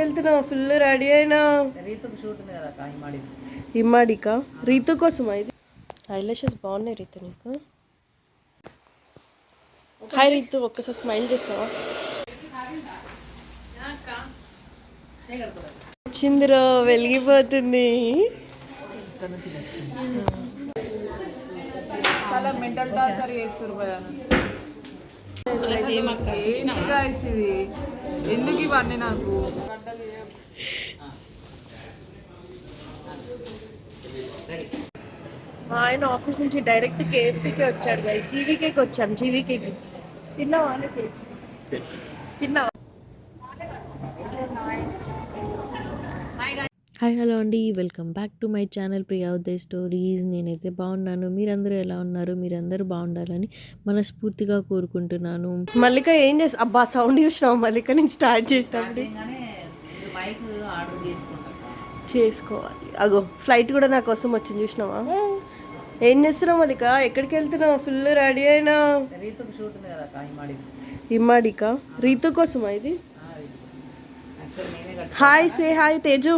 వెళ్తున్నావు full ready అయినా. రీతుకు shoot ఉంది కదా అక్క హిమాడి ఇమ్మాడికా రీతు కోసం ఇది? ఐలాషెస్ బాగున్నాయి రీతు నీకు. హాయ్ రీతు ఒక్కసారి స్మైల్ చేస్తావా? వచ్చిందిరో వెలిగిపోతుంది. చాలా మెంటల్ టార్చర్ చేస్తారు ఎందుకు ఇవన్నీ నాకు? మా ఆయన ఆఫీస్ నుంచి డైరెక్ట్ కేఎఫ్సీకి వచ్చాడు గైస్ జీవీకేకి వచ్చాం జీవీకేకి. తిన్నావా కేఎఫ్సీ? తిన్నావా? హాయ్ హలో అండి. Welcome back to my channel Priya Uday stories. నేనైతే బాగున్నాను. మీరందరూ ఎలా ఉన్నారు? మీరందరూ బాగుండాలని మనస్ఫూర్తిగా కోరుకుంటున్నాను. మల్లిక ఏం చేస్తా అబ్బా సౌండ్ చూసినావు? మల్లిక నేను స్టార్ట్ చేసినప్పుడు చేసుకోవాలి. అగో ఫ్లైట్ కూడా నా కోసం వచ్చింది చూసినావా? ఏం చేస్తున్నావు మల్లిక? ఎక్కడికి వెళ్తున్నావు? ఫుల్ రెడీ అయినా? ఇమ్మాడికా రీతు కోసమా ఇది? యాక్చువల్ నేనే కట్ట hi say hi Teju.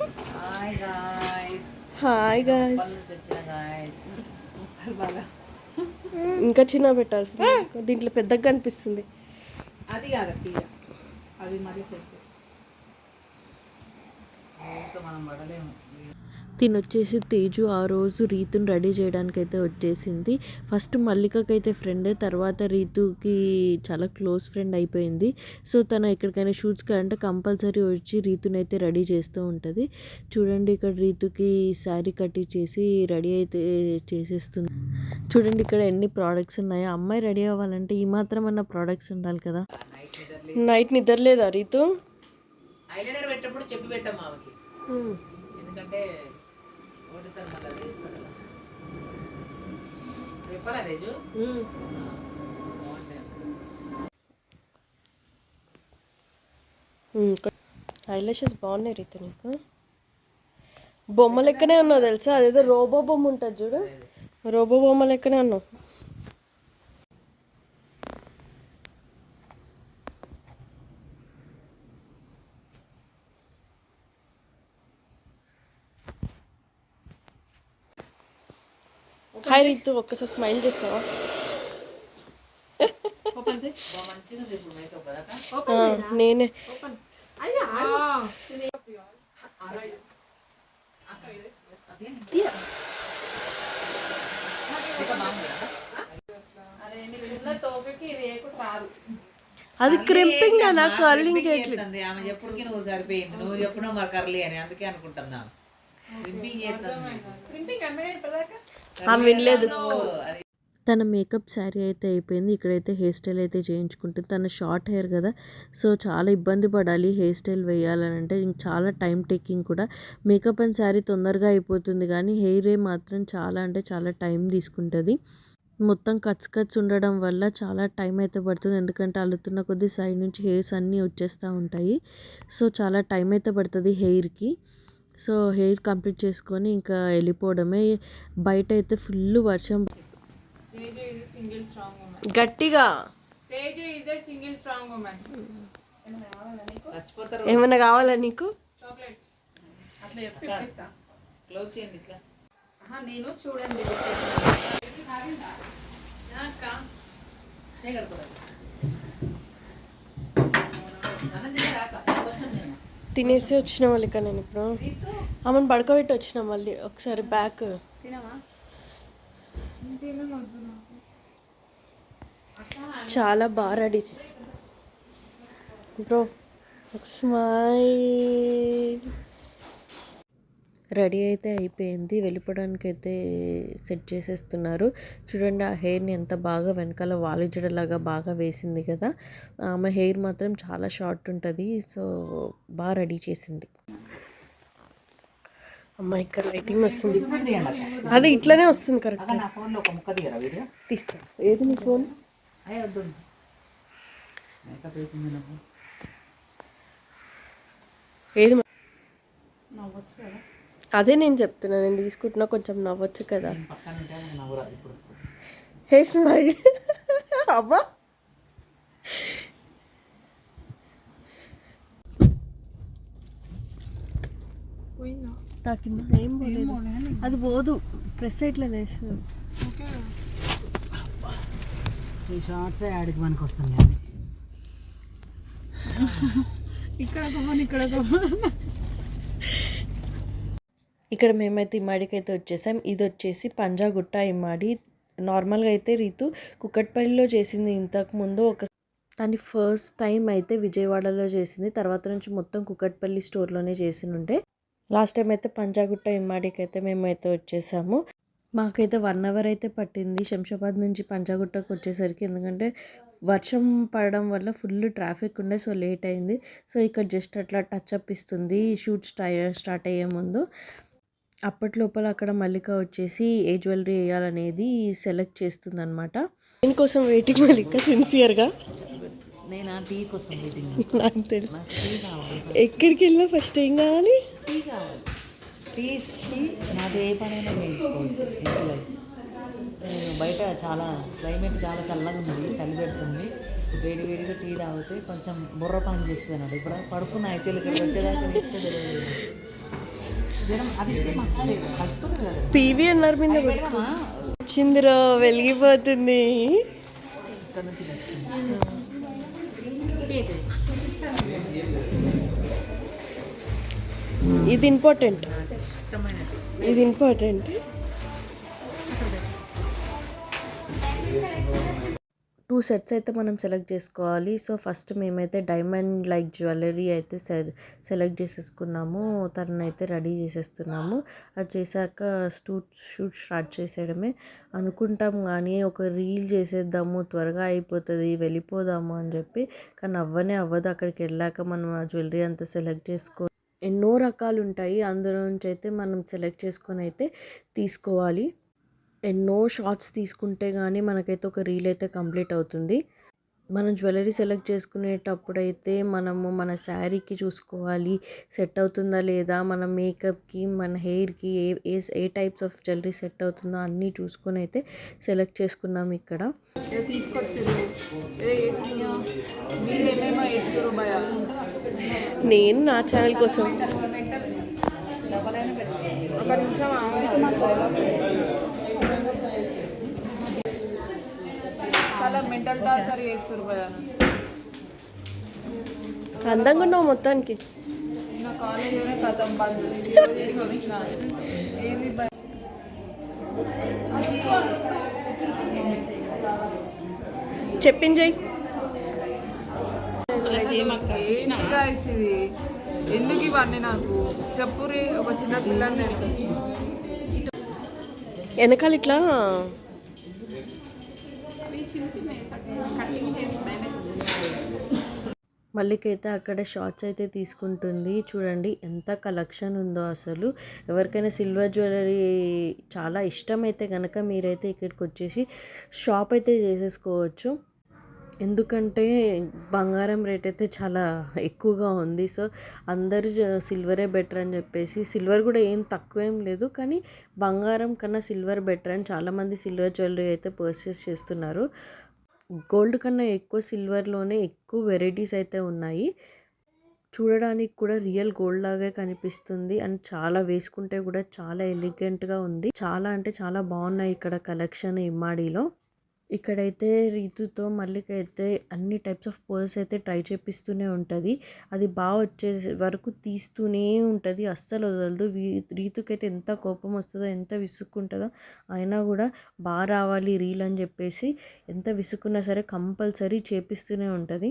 Hi guys hi guys ఇంకా చిన్న పెట్టాల్సింది. దీంట్లో పెద్దగా కనిపిస్తుంది. అది కాదక్క ఇక అది మరీ సెట్ చేసి. మనం పడలేము. తిను వచ్చేసి తేజు ఆ రోజు రీతుని రెడీ చేయడానికి అయితే వచ్చేసింది. ఫస్ట్ మల్లికకైతే ఫ్రెండ్ తర్వాత రీతుకి చాలా క్లోజ్ ఫ్రెండ్ అయిపోయింది. సో తను ఎక్కడికైనా షూట్స్కి అంటే కంపల్సరీ వచ్చి రీతుని అయితే రెడీ చేస్తూ ఉంటుంది. చూడండి ఇక్కడ రీతుకి శారీ కట్టించేసి రెడీ అయితే చేసేస్తుంది. చూడండి ఇక్కడ ఎన్ని ప్రోడక్ట్స్ ఉన్నాయో. అమ్మాయి రెడీ అవ్వాలంటే ఈ మాత్రం అన్న ప్రోడక్ట్స్ ఉండాలి కదా. నైట్ నిద్రలే నైట్ నిద్రలేదా రీతు? ఐలైనర్ పెట్టేప్పుడు చెప్పి పెట్టాం ఆమెకి. ఎందుకంటే ఒకటిసారి మళ్ళీ కదా ఐలాషెస్ బాగున్నాయి రీతు నీకు? బొమ్మ లెక్కనే ఉన్నావు తెలుసా? అదేదో రోబో బొమ్మ ఉంటుంది చూడు. రోబో బొమ్మ లెక్కనే ఉన్నావు. హాయ్ రీతు ఒక్కసారి స్మైల్ చేస్తావా? నేనే. అది క్రింపింగ్ అనా కర్లింగ్ క్రింపింగ్ చేస్తుంది. ఆమె చెప్పుడుకి నువ్వు సరిపోయింది. నువ్వు చెప్పినావు మరి కర్లీ అని. అందుకే అనుకుంటున్నా క్రింపింగ్ చేస్తుంది. ఇప్పటిదాకా ఆమె వినలేదు. తన మేకప్ శారీ అయితే అయిపోయింది. ఇక్కడైతే హెయిర్ స్టైల్ అయితే చేయించుకుంటుంది. తన షార్ట్ హెయిర్ కదా. సో చాలా ఇబ్బంది పడాలి హెయిర్ స్టైల్ వేయాలని అంటే ఇంక చాలా టైం టేకింగ్ కూడా. మేకప్ అండ్ శారీ తొందరగా అయిపోతుంది కానీ హెయిర్ మాత్రం చాలా అంటే చాలా టైం తీసుకుంటుంది. మొత్తం కట్స్ కట్స్ ఉండడం వల్ల చాలా టైం అయితే పడుతుంది. ఎందుకంటే అల్లుతున్న కొద్ది సైడ్ నుంచి హెయిర్స్ అన్నీ వచ్చేస్తూ ఉంటాయి. సో చాలా టైం అయితే పడుతుంది హెయిర్కి. సో హెయిర్ కంప్లీట్ చేసుకొని ఇంకా వెళ్ళిపోవడమే. బయట అయితే ఫుల్ వర్షం. Teju is single strong women గట్టిగా. Teju is a single strong women చచ్చిపోతారు. ఏమైనా కావాలా నీకు? నేను చూడండి. తినేసి వచ్చిన వాళ్ళకి నేను ఇప్పుడు. ఆమెను పడుకోబెట్టి వచ్చిన మళ్ళీ ఒకసారి బ్యాక్ చాలా బాగా రెడీ చేస్తుంది బ్రో స్మైల్ రెడీ అయితే అయిపోయింది. వెళ్ళిపోవడానికి అయితే సెట్ చేసేస్తున్నారు. చూడండి ఆ హెయిర్ని ఎంత బాగా వెనకాల వాలిజడలాగా బాగా వేసింది కదా. ఆమె హెయిర్ మాత్రం చాలా షార్ట్ ఉంటుంది. సో బాగా రెడీ చేసింది. అమ్మ ఇక్కడ లైటింగ్ వస్తుంది. అదే ఇట్లానే వస్తుంది కరెక్ట్ అక్క నా ఫోన్లో ఒక ముక్క తీయరా వీడియో? తీస్తా. ఏది నీ ఫోన్ ఏది మ- అదే నేను చెప్తున్నా నేను తీసుకుంటున్నా కొంచెం నవ్వచ్చు కదా. Hey smile. అబ్బా. తాకిందా? ఏం పోలేదు. అది పోదు. ప్రెస్ ఎట్లా లేస్తుంది? ఈ షార్ట్స్ యాడికి మనకు వస్తుంది ఇక్కడ ఇక్కడ ఇక్కడ మేమైతే ఇమ్మాడికి అయితే వచ్చేసాం. ఇది వచ్చేసి పంజాగుట్ట ఇమ్మాడి నార్మల్గా అయితే రీతు కుక్కట్పల్లిలో చేసింది ఇంతకు ముందు ఒక కానీ ఫస్ట్ టైం అయితే విజయవాడలో చేసింది. తర్వాత నుంచి మొత్తం కుక్కట్పల్లి స్టోర్లోనే చేసినుండే. లాస్ట్ టైం అయితే పంజాగుట్ట ఇమ్మాడికి అయితే మేమైతే వచ్చేసాము. మాకైతే వన్ అవర్ అయితే పట్టింది శంషాబాద్ నుంచి పంజాగుట్టకు వచ్చేసరికి. ఎందుకంటే వర్షం పడడం వల్ల ఫుల్ ట్రాఫిక్ ఉండే సో లేట్ అయింది. సో ఇక్కడ జస్ట్ అట్లా టచ్ అప్ ఇస్తుంది. షూట్ స్టా స్టార్ట్ అయ్యే ముందు. అప్పటి లోపల అక్కడ మల్లిక వచ్చేసి ఏ జ్యువెలరీ వేయాలనేది సెలెక్ట్ చేస్తుంది అనమాట దీనికోసం వెయిటింగ్ మళ్ళీ సిన్సియర్గా నేను? ఆ టీ కోసం వెయిటింగ్ నాకు తెలుసు. ఎక్కడికి వెళ్ళినా ఫస్ట్ ఏం కావాలి? టీ కావాలి. టీ ఇచ్చి నాది ఏ పనైనా వేసుకోవచ్చు ఇంట్లో. నేను బయట చాలా క్లైమేట్ చాలా చల్లగా ఉంది చలి పెడుతుంది. వేడి వేడిగా టీ తాగితే కొంచెం బుర్ర పని చేస్తుంది అన్నట్టు ఇప్పుడు పడుకున్న ఇక్కడికి వచ్చేదాకా పీవీ అన్నారు మీద వచ్చిందిరో వెలిగిపోతుంది. ఇది ఇంపార్టెంట్ ఇది ఇంపార్టెంట్ టూ సెట్స్ అయితే మనం సెలెక్ట్ చేసుకోవాలి. సో ఫస్ట్ మేమైతే డైమండ్ లైక్ జ్యువెలరీ అయితే సె- సెలెక్ట్ చేసేసుకున్నాము. తననైతే రెడీ చేసేస్తున్నాము. అది చేశాక షూట్ షూట్ స్టార్ట్ చేసేయడమే. అనుకుంటాం కానీ ఒక రీల్ చేసేద్దాము త్వరగా అయిపోతుంది వెళ్ళిపోదాము అని చెప్పి. కానీ అవ్వనే అవ్వదు. అక్కడికి వెళ్ళాక మనం ఆ జ్యువెలరీ అంతా సెలెక్ట్ చేసుకో ఎన్నో రకాలు ఉంటాయి అందులో నుంచి అయితే మనం సెలెక్ట్ చేసుకొని అయితే తీసుకోవాలి. ఎన్నో షార్ట్స్ తీసుకుంటే కానీ మనకైతే ఒక రీల్ అయితే కంప్లీట్ అవుతుంది. మనం జ్యువెలరీ సెలెక్ట్ చేసుకునేటప్పుడు అయితే మనము మన శారీకి చూసుకోవాలి. సెట్ అవుతుందా లేదా? మన మేకప్కి మన హెయిర్కి ఏ ఏ ఏ టైప్స్ ఆఫ్ జ్యువెలరీ సెట్ అవుతుందో అన్నీ చూసుకొని అయితే సెలెక్ట్ చేసుకున్నాం ఇక్కడ. నేను నా ఛానల్ కోసం ఒక నిమిషం ఆగు. చాలా మెంటల్ టార్చర్ చేస్తారు భయ అందంగా ఉన్నావు మొత్తానికి. నా కాలేజీలోనే కథం బంద్ ఈరోజు ఇంటికి వచ్చిన. ఏంది భయ guys ఇది? ఎందుకు ఇవన్నీ నాకు? చెప్పురి ఒక చిన్న పిల్లని వెనకాల ఇట్లా మల్లికైతే అక్కడ షార్ట్స్ అయితే తీసుకుంటుంది. చూడండి ఎంత కలెక్షన్ ఉందో అసలు. ఎవరికైనా సిల్వర్ జ్యువెలరీ చాలా ఇష్టమైతే కనుక మీరైతే ఇక్కడికి వచ్చేసి షాప్ అయితే చేసేసుకోవచ్చు. ఎందుకంటే బంగారం రేట్ అయితే చాలా ఎక్కువగా ఉంది. సో అందరూ సిల్వరే బెటర్ అని చెప్పేసి సిల్వర్ కూడా ఏం తక్కువేం లేదు. కానీ బంగారం కన్నా సిల్వర్ బెటర్ అని చాలామంది సిల్వర్ జ్యువెలరీ అయితే పర్చేస్ చేస్తున్నారు. గోల్డ్ కన్నా ఎక్కువ సిల్వర్లోనే ఎక్కువ వెరైటీస్ అయితే ఉన్నాయి. చూడడానికి కూడా రియల్ గోల్డ్ లాగే కనిపిస్తుంది. అండ్ చాలా వేసుకుంటే కూడా చాలా ఎలిగెంట్గా ఉంది. చాలా అంటే చాలా బాగున్నాయి ఇక్కడ కలెక్షన్ ఇమ్మాడిలో ఇక్కడైతే రీతుతో మల్లికైతే అన్ని టైప్స్ ఆఫ్ పర్స్ అయితే ట్రై చేపిస్తూనే ఉంటుంది. అది బాగా వచ్చే వరకు తీస్తూనే ఉంటుంది. అస్సలు వదలదు. రీతుకైతే ఎంత కోపం వస్తుందో ఎంత విసుక్కుంటుందో అయినా కూడా బాగా రావాలి రీల్ అని చెప్పేసి ఎంత విసుక్కున్నా సరే కంపల్సరీ చేపిస్తూనే ఉంటుంది.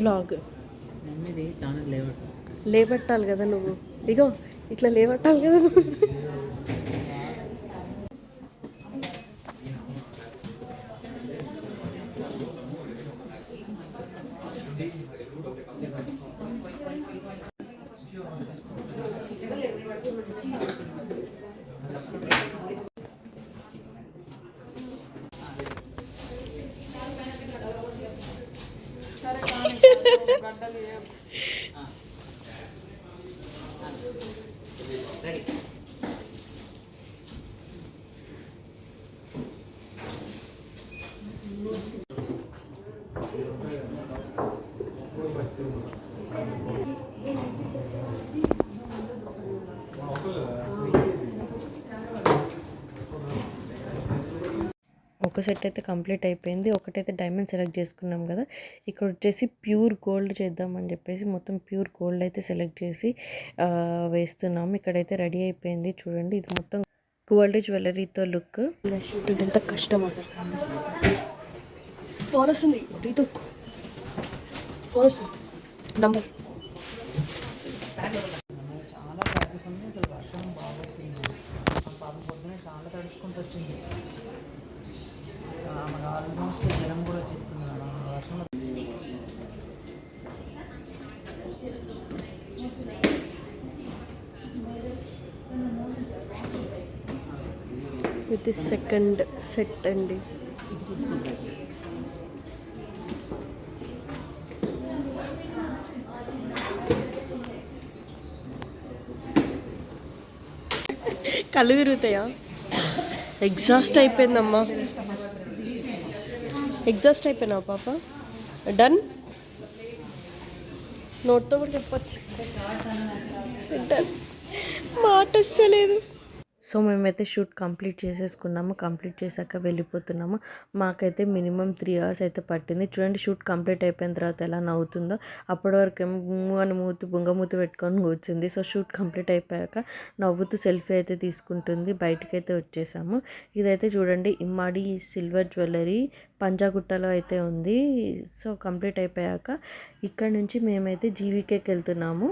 బ్లాగ్ లేబట్టాలి కదా నువ్వు. ఇగో ఇట్లా లేబట్టాలి కదా నువ్వు. ఒక సెట్ అయితే కంప్లీట్ అయిపోయింది. ఒకటైతే డైమండ్ సెలెక్ట్ చేసుకున్నాం కదా. ఇక్కడ వచ్చేసి ప్యూర్ గోల్డ్ చేద్దామని చెప్పేసి మొత్తం ప్యూర్ గోల్డ్ అయితే సెలెక్ట్ చేసి వేస్తున్నాం వేస్తున్నాము. ఇక్కడైతే రెడీ అయిపోయింది. చూడండి ఇది మొత్తం గోల్డ్ జ్యువెలరీతో లుక్. ఎంత కష్టం అసలు. ఫోన్ వస్తుంది. రీతు. ఫోన్ వస్తుంది. నంబర్. చాలా తడుచుకుంటూ వచ్చింది ఆమె ఆల్మోస్ట్ కూడా వచ్చేస్తుంది ఇది సెకండ్ సెట్ అండి. కళ్ళు తిరుగుతాయా? ఎగ్జాస్ట్ అయిపోయిందమ్మా. ఎగ్జాస్ట్ అయిపోయినావు పాప. డన్ నోట్తో కూడా చెప్పచ్చు. డన్ మాట వస్తలేదు సో మేమైతే షూట్ కంప్లీట్ చేసేసుకున్నాము. కంప్లీట్ చేశాక వెళ్ళిపోతున్నాము. మాకైతే మినిమం త్రీ అవర్స్ అయితే పట్టింది. చూడండి షూట్ కంప్లీట్ అయిపోయిన తర్వాత ఎలా నవ్వుతుందో. అప్పటి వరకు అని మూతి బుంగమూతి పెట్టుకొని కూర్చుంది. సో షూట్ కంప్లీట్ అయిపోయాక నవ్వుతూ సెల్ఫీ అయితే తీసుకుంటుంది. బయటకైతే అయితే వచ్చేసాము. ఇదైతే చూడండి ఇమ్మాడి సిల్వర్ జ్యువెలరీ పంజాగుట్టలో అయితే ఉంది. సో కంప్లీట్ అయిపోయాక ఇక్కడ నుంచి మేమైతే జీవికేకి వెళ్తున్నాము.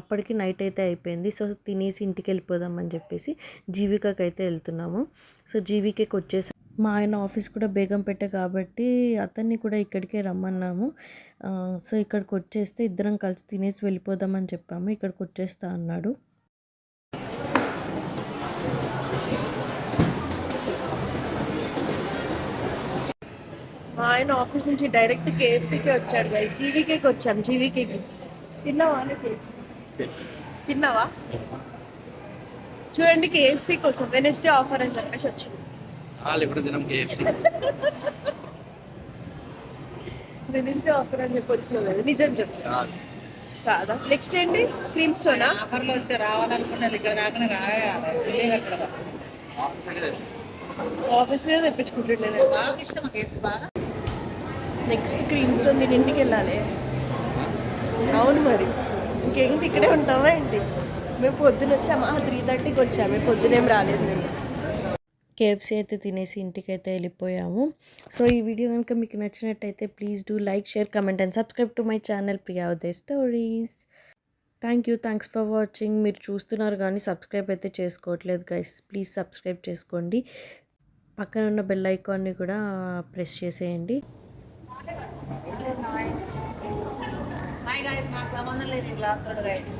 అప్పటికి నైట్ అయితే అయిపోయింది. సో తినేసి ఇంటికి వెళ్ళిపోదామని చెప్పేసి జీవికకి అయితే వెళ్తున్నాము. సో జీవికకి వచ్చేసి మా ఆయన ఆఫీస్ కూడా బేగం పెట్టే కాబట్టి అతన్ని కూడా ఇక్కడికే రమ్మన్నాము. సో ఇక్కడికి వచ్చేస్తే ఇద్దరం కలిసి తినేసి వెళ్ళిపోదామని చెప్పాము. ఇక్కడికి వచ్చేస్తా అన్నాడు. ఆయన ఆఫీస్ నుంచి డైరెక్ట్ కేఎఫ్సీకి వచ్చాడు గైస్ జీవీకేకి వచ్చాం. జీవీకేకి తిన్నావా కేఎఫ్సీ తిన్నావా? చూడండి కేఎఫ్సీ కోసం వెనస్డే ఆఫర్ అని చెప్పేసి వచ్చింది. వాళ్ళు ఎప్పుడు తినం కేఎఫ్సీ వెనస్డే ఆఫర్ అని చెప్పి వచ్చినావు కదా నిజం చెప్పు. కాదా. నెక్స్ట్ ఏంటి? క్రీమ్ స్టోనా ఆఫర్లో వచ్చి రావాలనుకున్నది ఇక్కడ దాకా రాయాలి. అక్కడ ఆఫీస్ మీద తెప్పించుకుంటుండే బాగా ఇష్టం కేక్స్ బాగా. నెక్స్ట్ క్రీమ్ స్టోన్ నేను ఇంటికి వెళ్ళాలి. అవును మరి. ఇంకేంటి? ఇక్కడే ఉంటావా ఏంటి? మేము పొద్దున వచ్చామా? త్రీ థర్టీకి వచ్చాము. మేము పొద్దునేం రాలేదు మేము. కేఎఫ్సీ అయితే తినేసి ఇంటికి అయితే వెళ్ళిపోయాము. సో ఈ వీడియో కనుక మీకు నచ్చినట్టయితే please do like share comment and subscribe to my channel Priya Uday stories thank you thanks for watching మీరు చూస్తున్నారు కానీ సబ్స్క్రైబ్ అయితే చేసుకోవట్లేదు గైస్ ప్లీజ్ సబ్స్క్రైబ్ చేసుకోండి. పక్కన ఉన్న బెల్ ఐకాన్ని కూడా ప్రెస్ చేసేయండి. హాయ్ నాకు సంబంధం లేదు ఇట్లా అంటాడు గైస్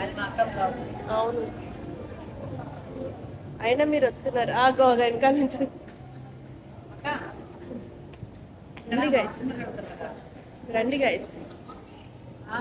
అది మా కాదు అవును. అయినా మీరు వస్తున్నారు. ఆ గోగ వెనకాల నుంచి. రండి గైస్ రండి గైస్ ఆ.